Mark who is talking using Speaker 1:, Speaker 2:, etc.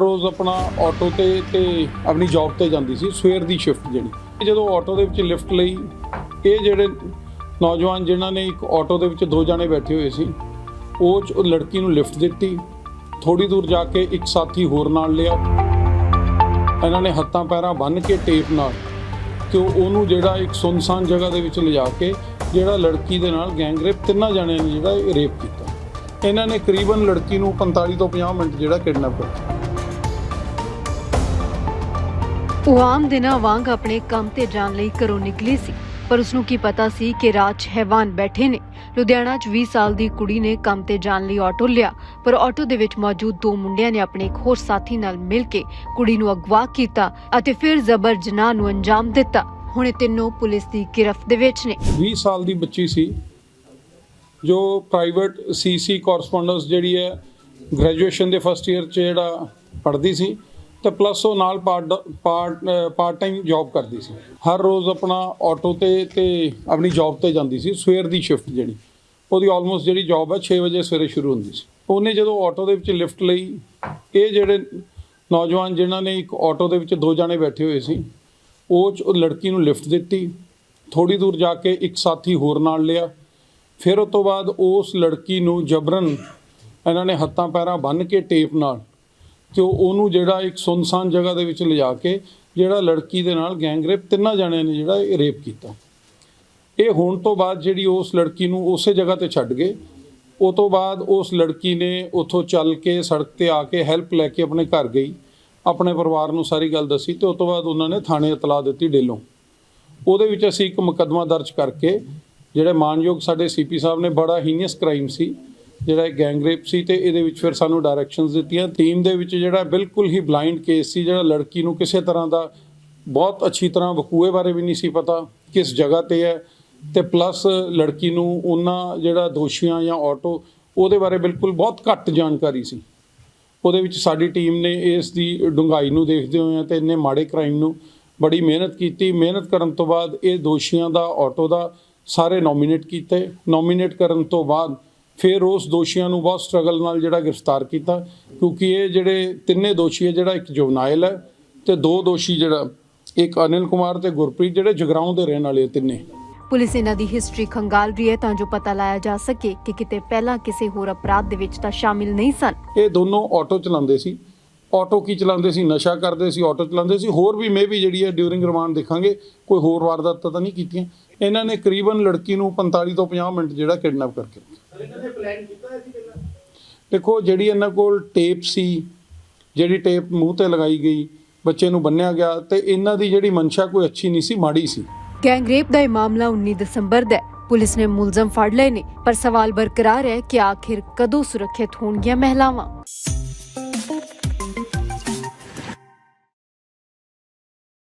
Speaker 1: ਰੋਜ਼ ਆਪਣਾ ਆਟੋ ਤੇ ਤੇ ਆਪਣੀ ਜੌਬ ਤੇ ਜਾਂਦੀ ਸੀ, ਸਵੇਰ ਦੀ ਸ਼ਿਫਟ ਜਿਹੜੀ। ਜਦੋਂ ਆਟੋ ਦੇ ਵਿੱਚ ਲਿਫਟ ਲਈ, ਇਹ ਜਿਹੜੇ ਨੌਜਵਾਨ ਜਿਨ੍ਹਾਂ ਨੇ ਇੱਕ ਆਟੋ ਦੇ ਵਿੱਚ ਦੋ ਜਾਣੇ ਬੈਠੇ ਹੋਏ ਸੀ, ਉਹ 'ਚ ਉਹ ਲੜਕੀ ਨੂੰ ਲਿਫਟ ਦਿੱਤੀ ਥੋੜੀ ਦੂਰ ਜਾ ਕੇ ਇੱਕ ਸਾਥੀ ਹੋਰ ਨਾਲ ਲਿਆ। ਇਹਨਾਂ ਨੇ ਹੱਥਾਂ ਪੈਰਾਂ ਬੰਨ੍ਹ ਕੇ ਟੇਪ ਨਾਲ ਤੇ ਉਹ- ਉਹਨੂੰ ਜਿਹੜਾ ਇੱਕ ਸੁਨਸਾਨ ਜਗ੍ਹਾ ਦੇ ਵਿੱਚ ਲਿਜਾ ਕੇ, ਜਿਹੜਾ ਲੜਕੀ ਦੇ ਨਾਲ ਗੈਂਗ ਰੇਪ ਤਿੰਨਾਂ ਜਣਿਆਂ ਨੇ ਜਿਹੜਾ ਰੇਪ ਕੀਤਾ। ਇਹਨਾਂ ਨੇ ਕਰੀਬਨ ਲੜਕੀ ਨੂੰ 45 ਤੋਂ 50 ਮਿੰਟ ਜਿਹੜਾ ਕਿਡਨੈਪ ਕੀਤਾ।
Speaker 2: ਉਹ ਆਮ ਦਿਨਾਂ ਵਾਂਗ ਆਪਣੇ ਕੰਮ ਤੇ ਜਾਣ ਲਈ ਘਰੋਂ ਨਿਕਲੀ ਸੀ। ਪਰ ਉਸ ਨੂੰ ਕੀ ਪਤਾ ਸੀ ਕਿ ਰਾਜ ਹੈਵਾਨ ਬੈਠੇ ਨੇ। ਲੁਧਿਆਣਾ 'ਚ 20 ਸਾਲ ਦੀ ਕੁੜੀ ਨੇ ਕੰਮ ਤੇ ਜਾਣ ਲਈ ਆਟੋ ਲਿਆ, ਪਰ ਆਟੋ ਦੇ ਵਿੱਚ ਮੌਜੂਦ ਦੋ ਮੁੰਡਿਆਂ ਨੇ ਆਪਣੇ ਇੱਕ ਹੋਰ ਸਾਥੀ ਨਾਲ ਮਿਲ ਕੇ ਕੁੜੀ ਨੂੰ ਅਗਵਾ ਕੀਤਾ ਅਤੇ ਫਿਰ ਜ਼ਬਰ ਜਨਾਹ ਨੂੰ ਅੰਜਾਮ ਦਿੱਤਾ। ਹੁਣ ਇਹ ਤਿੰਨੋਂ ਪੁਲਿਸ ਦੀ ਗਿਰਫਤ ਦੇ ਵਿੱਚ ਨੇ।
Speaker 1: 20 ਸਾਲ ਦੀ ਬੱਚੀ ਸੀ, ਜੋ ਪ੍ਰਾਈਵੇਟ ਸੀਸੀ ਕੋਰਸਪੋਂਡੈਂਸ ਜਿਹੜੀ ਹੈ ਗ੍ਰੈਜੂਏਸ਼ਨ ਦੇ ਫਸਟ ਇਅਰ ਚ ਜਿਹੜਾ ਪੜ੍ਹਦੀ ਸੀ ਤੇ ਪਲੱਸ ਉਹ ਨਾਲ part part part time job ਕਰਦੀ ਸੀ। ਹਰ ਰੋਜ਼ ਆਪਣਾ ਆਟੋ ਤੇ ਤੇ ਆਪਣੀ ਜੌਬ ਤੇ ਜਾਂਦੀ ਸੀ, ਸਵੇਰ ਦੀ ਸ਼ਿਫਟ ਜਿਹੜੀ। ਉਹਦੀ ਆਲਮੋਸਟ ਜਿਹੜੀ ਜੌਬ ਹੈ 6 ਵਜੇ ਸਵੇਰੇ ਸ਼ੁਰੂ ਹੁੰਦੀ ਸੀ। ਉਹਨੇ ਜਦੋਂ ਆਟੋ ਦੇ ਵਿੱਚ ਲਿਫਟ ਲਈ, ਇਹ ਜਿਹੜੇ ਨੌਜਵਾਨ ਜਿਨ੍ਹਾਂ ਨੇ ਇੱਕ ਆਟੋ ਦੇ ਵਿੱਚ ਦੋ ਜਾਣੇ ਬੈਠੇ ਹੋਏ ਸੀ, ਉਹ 'ਚ ਉਹ ਲੜਕੀ ਨੂੰ ਲਿਫਟ ਦਿੱਤੀ। ਥੋੜੀ ਦੂਰ ਜਾ ਕੇ ਇੱਕ ਸਾਥੀ ਹੋਰ ਨਾਲ ਲਿਆ। ਫਿਰ ਉਸ ਤੋਂ ਬਾਅਦ ਉਸ ਲੜਕੀ ਨੂੰ ਜਬਰਨ ਇਹਨਾਂ ਨੇ ਹੱਥਾਂ ਪੈਰਾਂ ਬੰਨ੍ਹ ਕੇ ਟੇਪ ਨਾਲ ਤੇ ਉਹ- ਉਹਨੂੰ ਜਿਹੜਾ ਇੱਕ ਸੁਨਸਾਨ ਜਗ੍ਹਾ ਦੇ ਵਿੱਚ ਲਿਜਾ ਕੇ ਜਿਹੜਾ ਲੜਕੀ ਦੇ ਨਾਲ ਗੈਂਗ ਰੇਪ ਤਿੰਨਾਂ ਜਣਿਆਂ ਨੇ ਜਿਹੜਾ ਇਹ ਰੇਪ ਕੀਤਾ। ਇਹ ਹੋਣ ਤੋਂ ਬਾਅਦ ਜਿਹੜੀ ਉਸ ਲੜਕੀ ਨੂੰ ਉਸੇ ਜਗ੍ਹਾ ਤੇ ਛੱਡ ਗਏ। ਉਹ ਤੋਂ ਬਾਅਦ ਉਸ ਲੜਕੀ ਨੇ ਉੱਥੋਂ ਚੱਲ ਕੇ ਸੜਕ ਤੇ ਆ ਕੇ ਹੈਲਪ ਲੈ ਕੇ ਆਪਣੇ ਘਰ ਗਈ। ਆਪਣੇ ਪਰਿਵਾਰ ਨੂੰ ਸਾਰੀ ਗੱਲ ਦੱਸੀ ਤੇ ਉਸ ਤੋਂ ਬਾਅਦ ਉਹਨਾਂ ਨੇ ਥਾਣੇ ਇਤਲਾਹ ਦਿੱਤੀ ਡੇਲੋਂ। ਉਹਦੇ ਵਿੱਚ ਅਸੀਂ ਇੱਕ ਮੁਕੱਦਮਾ ਦਰਜ ਕਰਕੇ, ਜਿਹੜੇ ਮਾਨਯੋਗ ਸਾਡੇ ਸੀਪੀ ਸਾਹਿਬ ਨੇ ਬੜਾ ਹੀਨੀਅਸ ਕ੍ਰਾਈਮ ਸੀ। ਜਿਹੜਾ ਇਹ ਗੈਂਗ ਰੇਪ ਸੀ ਤੇ ਇਹਦੇ ਵਿੱਚ ਫਿਰ ਸਾਨੂੰ ਡਾਇਰੈਕਸ਼ਨਸ ਦਿੱਤੀਆਂ। ਟੀਮ ਦੇ ਵਿੱਚ ਜਿਹੜਾ ਬਿਲਕੁਲ ਹੀ ਬਲਾਈਂਡ ਕੇਸ ਸੀ, ਜਿਹੜਾ ਲੜਕੀ ਨੂੰ ਕਿਸੇ ਤਰ੍ਹਾਂ ਦਾ ਬਹੁਤ ਅੱਛੀ ਤਰ੍ਹਾਂ ਵਕੂਏ ਬਾਰੇ ਵੀ ਨਹੀਂ ਸੀ ਪਤਾ ਕਿਸ ਜਗ੍ਹਾ ਤੇ ਹੈ। ਤੇ ਪਲੱਸ ਲੜਕੀ ਨੂੰ ਉਹਨਾਂ ਜਿਹੜਾ ਦੋਸ਼ੀਆਂ ਜਾਂ ਆਟੋ ਉਹਦੇ ਬਾਰੇ ਬਿਲਕੁਲ ਬਹੁਤ ਘੱਟ ਜਾਣਕਾਰੀ ਸੀ। ਉਹਦੇ ਵਿੱਚ ਸਾਡੀ ਟੀਮ ਨੇ ਇਸ ਦੀ ਡੂੰਘਾਈ ਨੂੰ ਦੇਖਦੇ ਹੋਏ ਤੇ ਇੰਨੇ ਮਾੜੇ ਕ੍ਰਾਈਮ ਨੂੰ ਬੜੀ ਮਿਹਨਤ ਕੀਤੀ। ਮਿਹਨਤ ਕਰਨ ਤੋਂ ਬਾਅਦ ਇਹ ਦੋਸ਼ੀਆਂ ਦਾ ਆਟੋ ਦਾ ਸਾਰੇ ਨੋਮੀਨੇਟ ਕੀਤੇ। ਨੋਮੀਨੇਟ ਕਰਨ ਤੋਂ ਬਾਅਦ ਫਿਰ ਉਸ ਦੋਸ਼ੀਆਂ ਨੂੰ ਬਹੁਤ ਸਟਰਗਲ ਨਾਲ ਜਿਹੜਾ ਗ੍ਰਿਫਤਾਰ ਕੀਤਾ ਕਿਉਂਕਿ ਇਹ ਜਿਹੜੇ ਤਿੰਨੇ ਦੋਸ਼ੀ ਹੈ ਜਿਹੜਾ ਇੱਕ ਜੁਵਨਾਈਲ ਹੈ ਤੇ ਦੋ ਦੋਸ਼ੀ ਜਿਹੜਾ ਇੱਕ ਅਨਿਲ ਕੁਮਾਰ ਤੇ ਗੁਰਪ੍ਰੀਤ ਜਿਹੜੇ ਜਗਰਾਉਂ ਦੇ ਰਹਿਣ ਵਾਲੇ ਤਿੰਨੇ।
Speaker 2: ਪੁਲਿਸ ਇਹਨਾਂ ਦੀ ਹਿਸਟਰੀ ਖੰਗਾਲ ਰਹੀ ਹੈ ਤਾਂ ਜੋ ਪਤਾ ਲਾਇਆ ਜਾ ਸਕੇ ਕਿ ਕਿਤੇ ਪਹਿਲਾਂ ਕਿਸੇ ਹੋਰ ਅਪਰਾਧ ਦੇ ਵਿੱਚ ਤਾਂ ਸ਼ਾਮਿਲ ਨਹੀਂ ਸਨ।
Speaker 1: ਇਹ ਦੋਨੋਂ ਆਟੋ ਚਲਾਉਂਦੇ ਸੀ। ਆਟੋ ਕੀ ਚਲਾਉਂਦੇ ਸੀ ਨਸ਼ਾ ਕਰਦੇ ਸੀ ਆਟੋ ਚਲਾਉਂਦੇ ਸੀ ਹੋਰ ਵੀ ਮੇ ਵੀ ਜਿਹੜੀ ਹੈ ਡਿਊਰਿੰਗ ਰਿਮਾਂਡ ਦੇਖਾਂਗੇ ਕੋਈ ਹੋਰ ਵਾਰਦਾਤਾਂ ਤਾਂ ਨਹੀਂ ਕੀਤੀਆਂ। ਇਹਨਾਂ ਨੇ ਕਰੀਬਨ ਲੜਕੀ ਨੂੰ 45 ਤੋਂ 50 ਮਿੰਟ ਜਿਹੜਾ ਕਿਡਨੈਪ ਕਰਕੇ ਦੇਖੋ ਜਿਹੜੀ ਇਹਨਾਂ ਕੋਲ ਟੇਪ ਸੀ ਜਿਹੜੀ ਟੇਪ ਮੂੰਹ ਤੇ ਲਗਾਈ ਗਈ ਬੱਚੇ ਨੂੰ ਬੰਨਿਆ ਗਿਆ ਤੇ ਇਹਨਾਂ ਦੀ ਜਿਹੜੀ ਮਨਸ਼ਾ ਕੋਈ ਅੱਛੀ ਨਹੀਂ ਸੀ ਮਾੜੀ ਸੀ।
Speaker 2: ਗੈਂਗ ਰੇਪ ਦਾ ਇਹ ਮਾਮਲਾ 19 ਦਸੰਬਰ ਦਾ ਹੈ। ਪੁਲਿਸ ਨੇ ਮੁਲਜ਼ਮ ਫੜ ਲਏ ਨੇ ਪਰ ਸਵਾਲ ਬਰਕਰਾਰ ਹੈ ਕਿ ਆਖਿਰ ਕਦੋਂ ਸੁਰੱਖਿਅਤ ਹੋਣਗੀਆਂ ਮਹਿਲਾਵਾਂ?